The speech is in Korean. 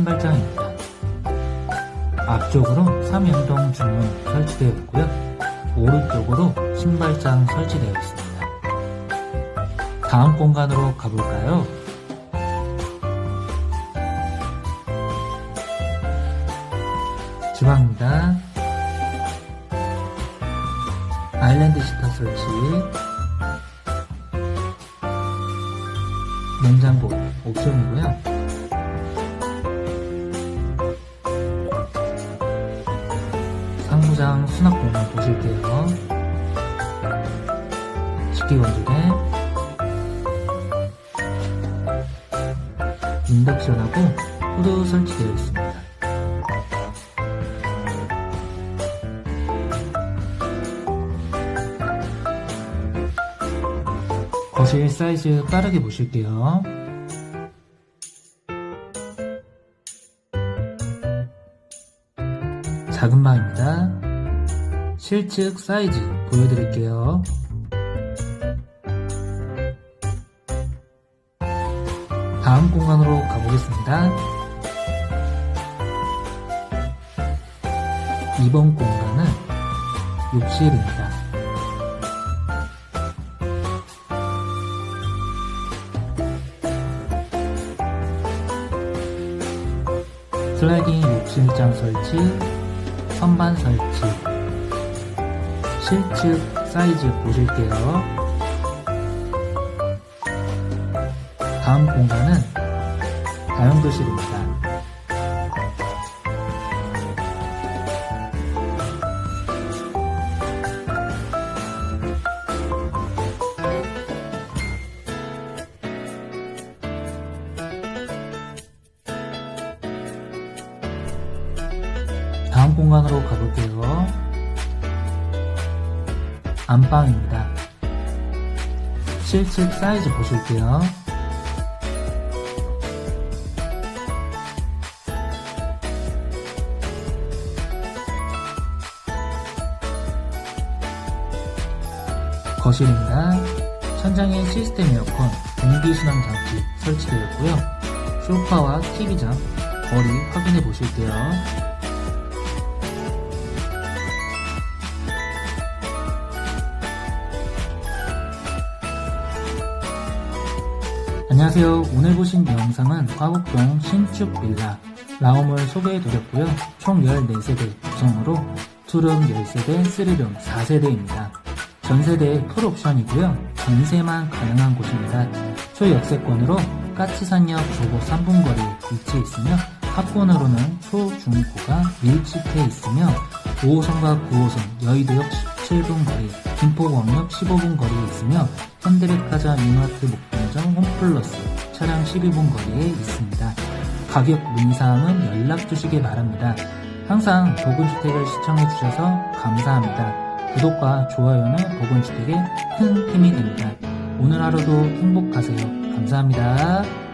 신발장입니다. 앞쪽으로 3연동 중문 설치되어 있고요. 오른쪽으로 신발장 설치되어 있습니다. 다음 공간으로 가볼까요? 주방입니다. 아일랜드 시타 설치, 냉장고 옵션이고요. 상부장 수납 공간 보실게요. 식기 건조대, 인덕션하고 후드 설치되어 있습니다. 거실 사이즈 빠르게 보실게요. 작은 방입니다. 실측 사이즈 보여드릴게요. 다음 공간으로 가보겠습니다. 이번 공간은 욕실입니다. 슬라이딩 욕실장 설치, 선반 설치, 실측 사이즈 보실게요. 다음 공간은 다용도실입니다. 다음 공간으로 가볼게요. 안방입니다. 실측 사이즈 보실게요. 거실입니다. 천장에 시스템 에어컨, 공기순환 장치 설치되어 있고요. 소파와 TV장, 거리 확인해 보실게요. 안녕하세요. 오늘 보신 영상은 화곡동 신축 빌라 라움을 소개해드렸고요. 총 14세대 구성으로 투룸 10세대, 3룸 4세대입니다. 전세대 풀옵션이고요. 전세만 가능한 곳입니다. 초역세권으로 까치산역 도보 3분 거리에 위치해 있으며 합권으로는 초, 중, 고가 밀집해 있으며 5호선과 9호선 여의도역 17분 거리, 김포공역 15분 거리에 있으며 현대백화점 이마트 목 동점 홈플러스 차량 12분 거리에 있습니다. 가격 문의사항은 연락 주시기 바랍니다. 항상 보건주택을 시청해 주셔서 감사합니다. 구독과 좋아요는 보건주택에 큰 힘이 됩니다. 오늘 하루도 행복하세요. 감사합니다.